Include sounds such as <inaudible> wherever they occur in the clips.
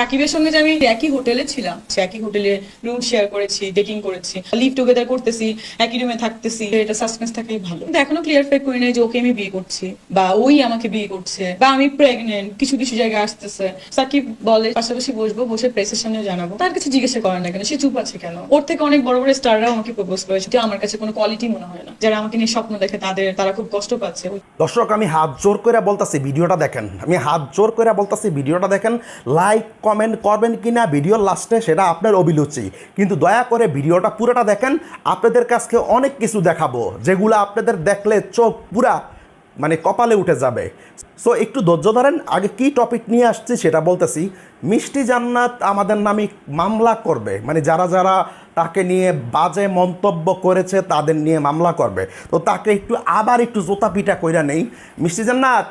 সাকিবের সঙ্গে যে আমি একই হোটেলে ছিলাম একই হোটেলে রুম শেয়ার করেছি ডেটিং করেছি লিভ টুগেদার করতেছি, একই রুমে থাকতেছি, এটা সাসপেন্স থাকাই ভালো। কিন্তু এখনও ক্লিয়ার ফেক করি নাই যে ওকে আমি বিয়ে করছি, বা ওই আমাকে বিয়ে করছে, বা আমি প্রেগনেন্ট কিছু কিছু জায়গায় আসতেছে। সাকিব বলে, পাশাপাশি বসবো, বসে প্রেসের সামনে জানাব। তার কাছে জিজ্ঞাসা করেন না কেন, সে চুপ আছে কেন? ওর থেকে অনেক বড় বড় স্টাররাও আমাকে প্রপোজ করেছে, যে আমার কাছে কোনো কোয়ালিটি মনে হয় না। যারা আমাকে নিয়ে স্বপ্ন দেখে, তাদের, তারা খুব কষ্ট পাচ্ছে। দর্শক, আমি হাত জোর করে বলতাছি, ভিডিওটা দেখেন। আমি হাত জোর করে বলতাছি, ভিডিওটা দেখেন লাইক কমেন্ট করবেন কিনা ভিডিওর লাস্টে সেটা আপনার অভিরুচি। কিন্তু দয়া করে ভিডিওটা পুরোটা দেখেন, আপনাদের কাছকে অনেক কিছু দেখাবো, যেগুলো আপনাদের দেখলে চোখ পুরা মানে কপালে উঠে যাবে। সো একটু ধৈর্য ধরেন, আগে কি টপিক নিয়ে আসছি সেটা বলতেছি। মিষ্টি জান্নাত আমাদের নামে মামলা করবে মানে যারা যারা তাকে নিয়ে বাজে মন্তব্য করেছে, তাদের নিয়ে মামলা করবে। তো তাকে একটু আবার একটু জোতা পিটা কইরা নেই। মিষ্টি জান্নাত,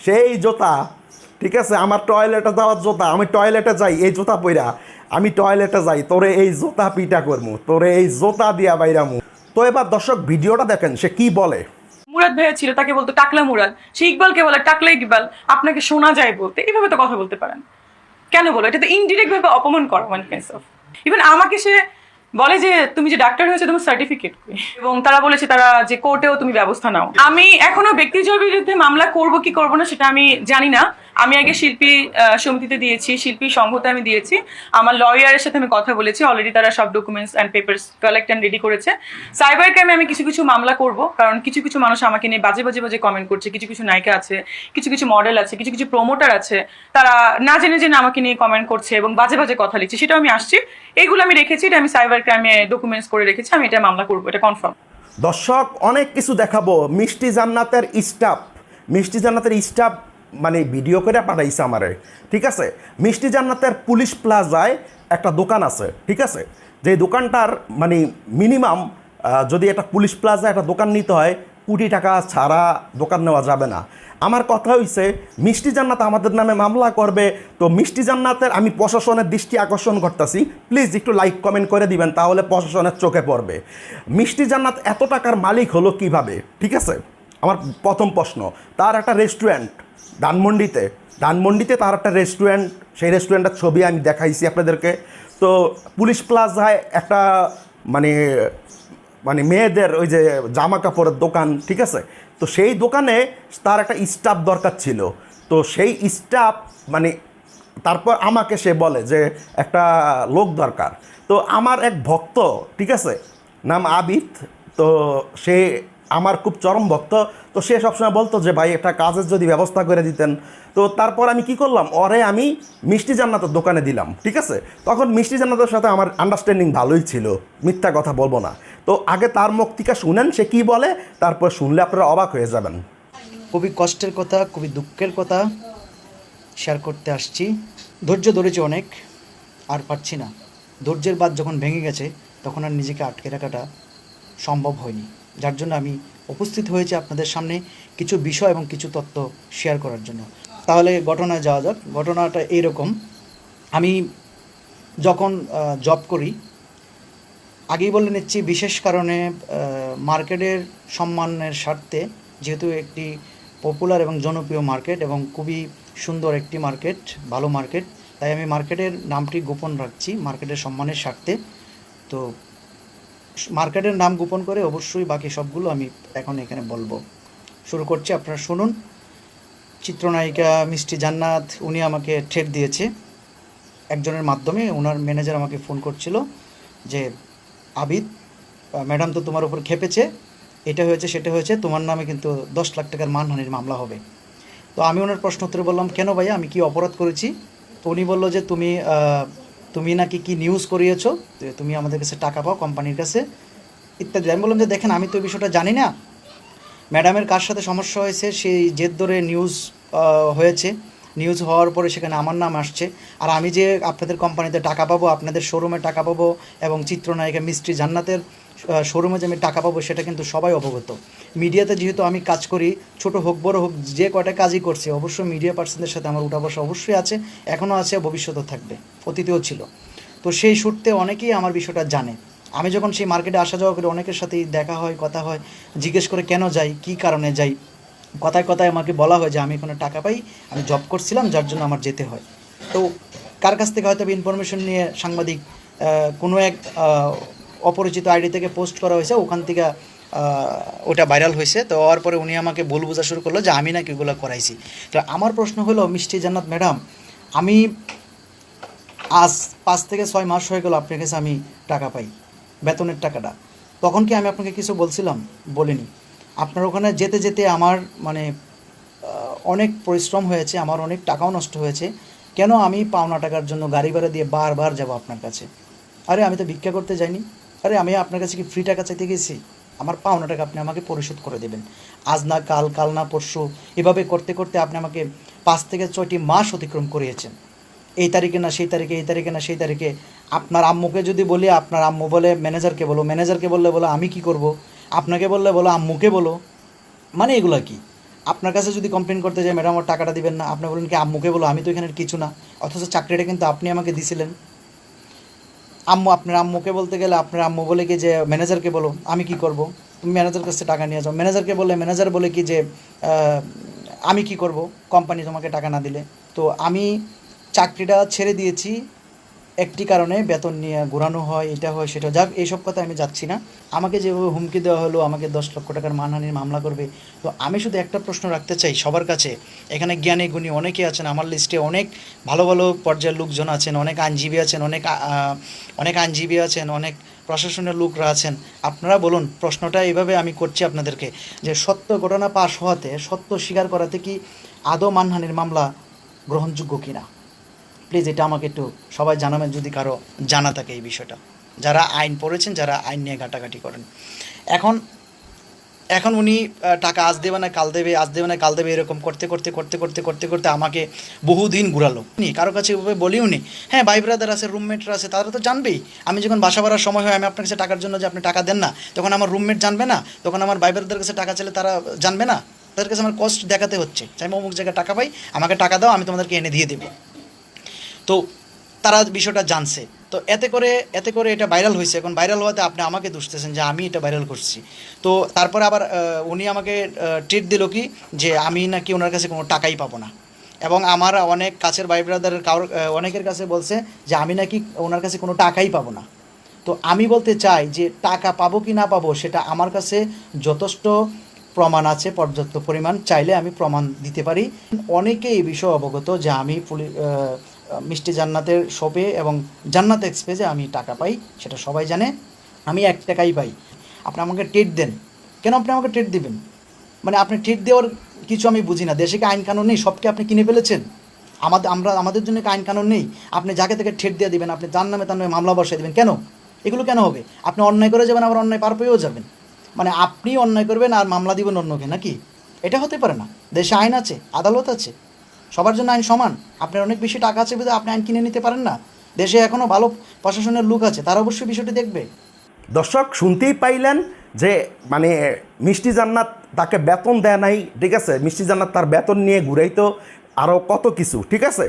সেই জোতা ঠিক আছে? আমার টয়লেটে যাওয়ার জোতা, আমি টয়লেটে যাই, এই জোতা পইরা। আমি টয়লেটে যাই, তোরে এই জোতা পিটা করমু, তোরে এই জোতা দিয়া বাইরামু। তো এবার দর্শক, ভিডিওটা দেখেন, সে কি বলে? মুরাদ ভাইয়া ছিল, তাকে বলতো, টাকলা মুরাদ, সে ইকবালকে বলে টাকলা ইকবাল আপনাকে শোনা যায় বলতে। এইভাবে তো কথা বলতে পারেন। কেন বলো? এটা তো ইনডিরেক্ট ভাবে অপমান করা ওয়ান কাইন্ডস অফ ইভেন আমাকে সে বলে যে তুমি যে ডাক্তার হয়েছে, তোমার সার্টিফিকেট এবং তারা বলেছে তারা যে কোর্টেও তুমি ব্যবস্থা নাও। আমি এখনও ব্যক্তিজয়ের বিরুদ্ধে মামলা করব কি করব না সেটা আমি জানি না। আমি আগে শিল্পী সমিতিতে দিয়েছি, শিল্পী সংঘতে আমি দিয়েছি। আমার লয়ারের সাথে আমি কথা বলেছি অলরেডি তারা সব documents and papers collect and ready করেছে। সাইবার ক্রাইমে আমি কিছু কিছু মামলা করব, কারণ কিছু কিছু মানুষ আমাকে নিয়ে বাজে বাজে বাজে কমেন্ট করছে। কিছু কিছু নায়িকা আছে, কিছু কিছু মডেল আছে, কিছু কিছু প্রমোটার আছে, তারা না জেনে জেনে আমাকে নিয়ে কমেন্ট করছে এবং বাজে বাজে কথা লিখছে। সেটাও আমি আসছি। এগুলো আমি রেখেছি, এটা আমি সাইবার ক্রাইমে ডকুমেন্টস করে রেখেছি, আমি এটা মামলা করব, এটা কনফার্ম দর্শক, অনেক কিছু দেখাবো। মিষ্টি জান্নাতের স্টাফ মিষ্টি জান্নাতের স্টাফ মানে ভিডিও করে পাঠাইছে আমারে, ঠিক আছে? মিষ্টি জান্নাতের পুলিশ প্লাজায় একটা দোকান আছে, ঠিক আছে? যে দোকানটার মানে মিনিমাম যদি একটা পুলিশ প্লাজা একটা দোকান নিতে হয়, কোটি টাকা ছাড়া দোকান নেওয়া যাবে না। আমার কথা হইছে, মিষ্টি জান্নাত আমাদের নামে মামলা করবে। তো মিষ্টি জান্নাতের আমি প্রশাসনের দৃষ্টি আকর্ষণ করতেছি। প্লিজ একটু লাইক কমেন্ট করে দিবেন, তাহলে প্রশাসনের চোখে পড়বে। মিষ্টি জান্নাত এত টাকার মালিক হলো কীভাবে? ঠিক আছে? আমার প্রথম প্রশ্ন, তার একটা রেস্টুরেন্ট ধানমন্ডিতে। ধানমন্ডিতে তার একটা রেস্টুরেন্ট সেই রেস্টুরেন্টের ছবি আমি দেখাইছি আপনাদেরকে। তো পুলিশ প্লাজায় একটা মানে মানে মেয়েদের ওই যে জামা কাপড়ের দোকান, ঠিক আছে? তো সেই দোকানে তার একটা স্টাফ দরকার ছিল। তো সেই স্টাফ মানে তারপর আমাকে সে বলে যে একটা লোক দরকার। তো আমার এক ভক্ত, ঠিক আছে? নাম আবিদ। তো সে আমার খুব চরম ভক্ত। তো সে সবসময় বলতো যে, ভাই, একটা কাজের যদি ব্যবস্থা করে দিতেন। তো তারপর আমি কি করলাম? ওরে আমি মিষ্টি জান্নাতের দোকানে দিলাম, ঠিক আছে? তখন মিষ্টি জান্নাতের সাথে আমার আন্ডারস্ট্যান্ডিং ভালোই ছিল, মিথ্যা কথা বলব না। তো আগে তার মুখ থেকে শুনেন, সে কি বলে? তারপর শুনলে আপনারা অবাক হয়ে যাবেন। খুবই কষ্টের কথা, খুবই দুঃখের কথা শেয়ার করতে আসছি। ধৈর্য ধরেছি অনেক, আর পারছি না। ধৈর্যের বাদ যখন ভেঙে গেছে, তখন আর নিজেকে আটকে রাখাটা সম্ভব হয়নি। যার জন্য আমি উপস্থিত হয়েছি আপনাদের সামনে কিছু বিষয় এবং কিছু তথ্য শেয়ার করার জন্য। তাহলে ঘটনায় যাওয়া যাক। ঘটনাটা এইরকম। আমি যখন জব করি, আগেই বলে নিচ্ছি, বিশেষ কারণে মার্কেটের সম্মানের স্বার্থে যেহেতু একটি পপুলার এবং জনপ্রিয় মার্কেট এবং খুবই সুন্দর একটি মার্কেট, ভালো মার্কেট, তাই আমি মার্কেটের নামটি গোপন রাখছি, মার্কেটের সম্মানের স্বার্থে। তো মার্কেটের নাম গোপন করে অবশ্যই বাকি সবগুলো আমি এখন এখানে বলব। শুরু করছি, আপনারা শুনুন। চিত্রনায়িকা মিষ্টি জান্নাত, উনি আমাকে ঠেট দিয়েছে। একজনের মাধ্যমে ওনার ম্যানেজার আমাকে ফোন করছিল যে, আবিদ ম্যাডাম তো তোমার উপর খেপেছে। এটা হয়েছে, সেটা হয়েছে, তোমার নামে কিন্তু দশ লাখ টাকার মানহানির মামলা হবে। তো আমি ওনার প্রশ্ন উত্তরে বললাম, কেন ভাইয়া? আমি কি অপরাধ করেছি? তো উনি বলল যে, তুমি তুমি নাকি কি নিউজ করিয়েছো? তুমি আমাদের কাছে টাকা পাও কোম্পানির কাছে, ইত্যাদি। আমি বললাম যে, দেখেন, আমি তো বিষয়টা জানি না। ম্যাডামের কার সাথে সমস্যা হয়েছে? সেই জেদ ধরে নিউজ হয়েছে। নিউজ হওয়ার পরে সেখানে আমার নাম আসছে। আর আমি যে আপনাদের কোম্পানিতে টাকা পাবো, আপনাদের শোরুমে টাকা পাবো এবং চিত্রনায়িকা মিস্ত্রি জান্নাতের শোরুমে যে আমি টাকা পাবো সেটা কিন্তু সবাই অবগত। মিডিয়াতে যেহেতু আমি কাজ করি, ছোট হোক, বড় হোক, যে কটা কাজই করছি, অবশ্যই মিডিয়া পার্সনদের সাথে আমার উঠা বসা অবশ্যই আছে এখনও আছে, ভবিষ্যতেও থাকবে, অতীতেও ছিল। তো সেই সূত্রে অনেকেই আমার বিষয়টা জানে। আমি যখন সেই মার্কেটে আসা যাওয়া করি, অনেকের সাথেই দেখা হয়, কথা হয়, জিজ্ঞেস করে কেন যাই, কী কারণে যাই, কথায় কথায় আমাকে বলা হয় যে আমি এখানে টাকা পাই, আমি জব করছিলাম, যার জন্য আমার যেতে হয়। তো কার কাছ থেকে হয়তো ইনফরমেশন নিয়ে সাংবাদিক কোনো এক অপরিচিত আইডি থেকে পোস্ট করা হয়েছে, ওখান থেকে ওটা ভাইরাল হয়েছে। তো হওয়ার পরে উনি আমাকে ভুল বোঝা শুরু করল যে আমি নাকি ওগুলো করাইছি। তো আমার প্রশ্ন হলো, মিষ্টি জান্নাত ম্যাডাম, আমি আজ পাঁচ থেকে ছয় মাস হয়ে গেল আপনার কাছে আমি টাকা পাই, বেতনের টাকাটা। তখন কি আমি আপনাকে কিছু বলছিলাম? বলিনি। আপনার ওখানে যেতে যেতে আমার মানে অনেক পরিশ্রম হয়েছে, আমার অনেক টাকাও নষ্ট হয়েছে। কেন আমি পাওনা টাকার জন্য গাড়ি ভাড়া দিয়ে বারবার যাব আপনার কাছে? আরে আমি তো ভিক্ষা করতে যাইনি। আরে আমি আপনার কাছে কি ফ্রি টাকা চাইতে গেছি? আমার পাওনা টাকা আপনি আমাকে পরিশোধ করে দেবেন। আজ না কাল কাল না পরশু, এভাবে করতে করতে আপনি আমাকে পাঁচ থেকে ছয়টি মাস অতিক্রম করিয়েছেন। এই তারিখে না, সেই তারিখে, এই তারিখে না, সেই তারিখে। আপনার আম্মুকে যদি বলি, আপনার আম্মু বলে ম্যানেজারকে বলো ম্যানেজারকে বললে বলো, আমি কি করব? আপনাকে বললে বলো, আম্মুকে বলো। মানে এগুলো কি? আপনার কাছে যদি কমপ্লেন করতে যাই, ম্যাডাম, আমার টাকাটা দিবেন না। আপনি বলেন কি, আম্মুকে বলো, আমি তো এখানে কিছু না। অথচ চাকরিটা কিন্তু আপনি আমাকে দিছিলেন। আম্মু, আপনার আম্মুকে বলতে গেলে আপনার আম্মু বলে কি যে ম্যানেজারকে বলো, আমি কি করব? তুমি ম্যানেজার কাছে টাকা নিয়ে যাও। ম্যানেজারকে বলে ম্যানেজার বলে কি যে আমি কি করব? কোম্পানি তোমাকে টাকা না দিলে। তো আমি চাকরিটা ছেড়ে দিয়েছি। একটি কারণে বেতন নিয়ে ঘোরানো হয়, এটা হয়, সেটা যাক, এইসব কথা আমি যাচ্ছি না। আমাকে যেভাবে হুমকি দেওয়া হলো, আমাকে দশ লক্ষ টাকার মানহানির মামলা করবে, তো আমি শুধু একটা প্রশ্ন রাখতে চাই সবার কাছে। এখানে জ্ঞানী গুণী অনেকে আছেন, আমার লিস্টে অনেক ভালো ভালো পর্যায়ের লোকজন আছেন, অনেক আইনজীবী আছেন, অনেক অনেক আইনজীবী আছেন, অনেক প্রশাসনের লোকরা আছেন। আপনারা বলুন, প্রশ্নটা এইভাবে আমি করছি আপনাদেরকে, যে সত্য ঘটনা পাশ হওয়াতে, সত্য স্বীকার করাতে কি আদৌ মানহানির মামলা গ্রহণযোগ্য কিনা? প্লিজ এটা আমাকে একটু সবাই জানাবেন যদি কারও জানা থাকে এই বিষয়টা। যারা আইন পড়েছেন, যারা আইন নিয়ে ঘাটাঘাটি করেন। এখন এখন উনি টাকা আজ দেবে না, কাল দেবে, আজ দেবে না, কাল দেবে, এরকম করতে করতে করতে করতে করতে করতে আমাকে বহুদিন ঘুরালো। নি কারও কাছে এভাবে বলিও নি হ্যাঁ ভাই ব্রাদার আছে রুমমেটরা আছে, তারা তো জানবেই। আমি যখন বাসা ভাড়ার সময় হয়, আমি আপনার কাছে টাকার জন্য যে আপনি টাকা দেন না, তখন আমার রুমমেট জানবে না, তখন আমার ভাই ব্রাদার কাছে টাকা চাইলে তারা জানবে না। তাদের কাছে আমার কষ্ট দেখাতে হচ্ছে। চাই অমুক জায়গায় টাকা পাই, আমাকে টাকা দাও, আমি তোমাদেরকে এনে দিয়ে দেবো। তো তারা বিষয়টা জানছে। তো এতে করে এতে করে এটা ভাইরাল হয়েছে। এখন ভাইরাল হওয়াতে আপনি আমাকে দুষতেছেন যে আমি এটা ভাইরাল করছি। তো তারপরে আবার উনি আমাকে ট্রিট দিল কি? যে আমি নাকি ওনার কাছে কোনো টাকাই পাবো না। এবং আমার অনেক কাছের ভাই ব্রাদারের কারোর অনেকের কাছে বলছে যে আমি নাকি ওনার কাছে কোনো টাকাই পাবো না। তো আমি বলতে চাই যে টাকা পাবো কি না পাবো সেটা আমার কাছে যথেষ্ট প্রমাণ আছে পর্যাপ্ত পরিমাণ। চাইলে আমি প্রমাণ দিতে পারি। অনেকে এই বিষয়ে অবগত যে আমি পুলি আহ, মিষ্টি জান্নাতের শপে এবং জান্নাত এক্সপ্রেসে আমি টাকা পাই, সেটা সবাই জানে। আমি এক টাকাই পাই। আপনি আমাকে টেট দেন। কেন আপনি আমাকে টেট দিবেন? মানে আপনি টেট দেওয়ার কিছু আমি বুঝি না। দেশে কি আইন কানুন নেই? সবকে আপনি কিনে ফেলেছেন? আমাদের আমরা, আমাদের জন্য আইন কানুন নেই? আপনি যাকে থেকে ঠেট দিয়ে দিবেন, আপনি যার নামে তার নামে মামলা বসাই দেবেন। কেন? এগুলো কেন হবে? আপনি অন্যায় করে যাবেন, আবার অন্যায় পার পেয়েও যাবেন। মানে আপনি অন্যায় করবেন আর মামলা দিবেন অন্যকে, নাকি? এটা হতে পারে না। দেশে আইন আছে, আদালত আছে। সবার জন্য আইন সমান। আপনার অনেক বেশি টাকা আছে বলে আপনি আইন কিনে নিতে পারেন না। দেশে এখনও ভালো প্রশাসনের লোক আছে, তারা অবশ্যই বিষয়টি দেখবে। দর্শক, শুনতেই পাইলেন যে মানে মিষ্টি জান্নাত তাকে বেতন দেয় নাই, ঠিক আছে? মিষ্টি জান্নাত তার বেতন নিয়ে ঘুরাইতো আরও কত কিছু, ঠিক আছে?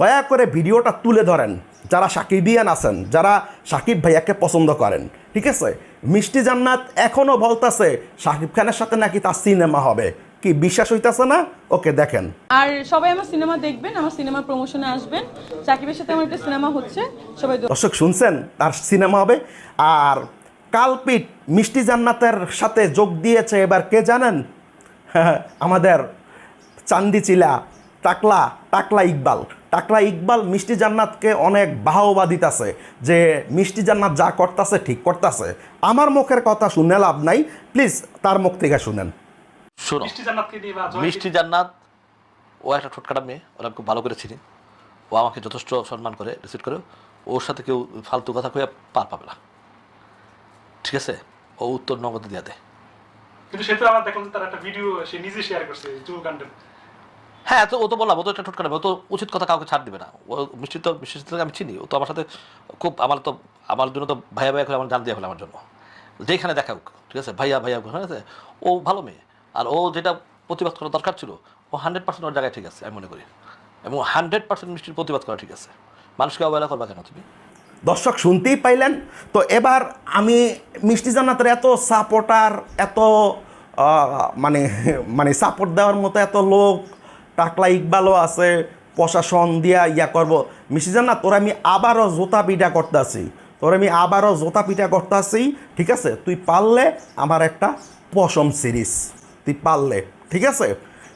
দয়া করে ভিডিওটা তুলে ধরেন, যারা সাকিবিয়ান আছেন, যারা সাকিব ভাইয়াকে পছন্দ করেন, ঠিক আছে? মিষ্টি জান্নাত এখনও বলতাছে, সাকিব খানের সাথে নাকি তার সিনেমা হবে। কি বিশ্বাস হইতাছে না? ওকে দেখেন। আর সবাই আমার সিনেমা দেখবেন আমার সিনেমার প্রমোশনে আসবেন। সাকিবের সাথে আমার একটা সিনেমা হচ্ছে সবাই দর্শক শুনছেন? তার সিনেমা হবে। আর কালপিট মিষ্টি জান্নাতের সাথে যোগ দিয়েছে এবার কে জানেন? <laughs> আমাদের চান্দিচিলা টাকলা টাকলা ইকবাল। টাকলা ইকবাল মিষ্টি জান্নাতকে অনেক বাহবা দিতেছে যে মিষ্টি জান্নাত যা করতেছে ঠিক করতেছে। আমার মুখের কথা শুনে লাভ নাই। প্লিজ তার মুখ থেকে শুনেন। শোনো মিষ্টি জান্নাত ও একটা ঠোটকাটা মেয়ে ওরা খুব ভালো করে চিনি। ও আমাকে যথেষ্ট সম্মান করে রিসিভ করে। ওর সাথে কেউ ফালতু কথা কয়ে পার পাবে না। ঠিক আছে? ও উত্তর নগদে দিয়ে দেয় কিন্তু সে তো আমার দেখলাম তার একটা ভিডিও সে নিজে শেয়ার করছে যুব হ্যাঁ তো ও তো বললাম ও তো একটা ঠোটকাটা মেয়ে ও তো উচিত কথা কাউকে ছাড় দিবে না। ও মিষ্টি তো মিষ্টি আমি চিনি ও তো আমার সাথে খুব আমার তো আমার জন্য তো ভাইয়া ভাইয়া করে আমার জান দিয়ে হলো আমার জন্য। যেখানে দেখা হোক ঠিক আছে? ভাইয়া ভাইয়া ঠিক আছে? ও ভালো মেয়ে। আর ও যেটা প্রতিবাদ করা দরকার ছিল, ও হান্ড্রেড পার্সেন্ট ওর জায়গায় ঠিক আছে, আমি মনে করি। এবং হান্ড্রেড পার্সেন্ট মিষ্টির প্রতিবাদ করা ঠিক আছে। মানুষকে অবহেলা করবা কেন তুমি? দর্শক, শুনতেই পাইলেন। তো এবার আমি মিষ্টি জান্নাতের এত সাপোর্টার এত মানে মানে সাপোর্ট দেওয়ার মতো এত লোক, টাকলা ইকবালও আছে, প্রশাসন দিয়া ইয়া করব। মিষ্টি জান্নাত, তোরা আমি আবারও জোতা পিঠা করতে করতেছি। তোর আমি আবারও জোতা পিঠা করতেছি, ঠিক আছে? তুই পারলে আমার একটা পশম সিরিজ। তুই পারলে, ঠিক আছে?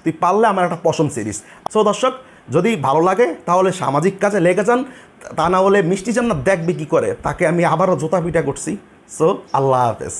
তুই পারলে আমার একটা পশম সিরিজ সো দর্শক, যদি ভালো লাগে, তাহলে সামাজিক কাজে লেগে যান। তা না হলে মিষ্টি জান্নাত দেখবে কী করে? তাকে আমি আবারও জোতা পিঠা করছি। সো আল্লাহ হাফেজ।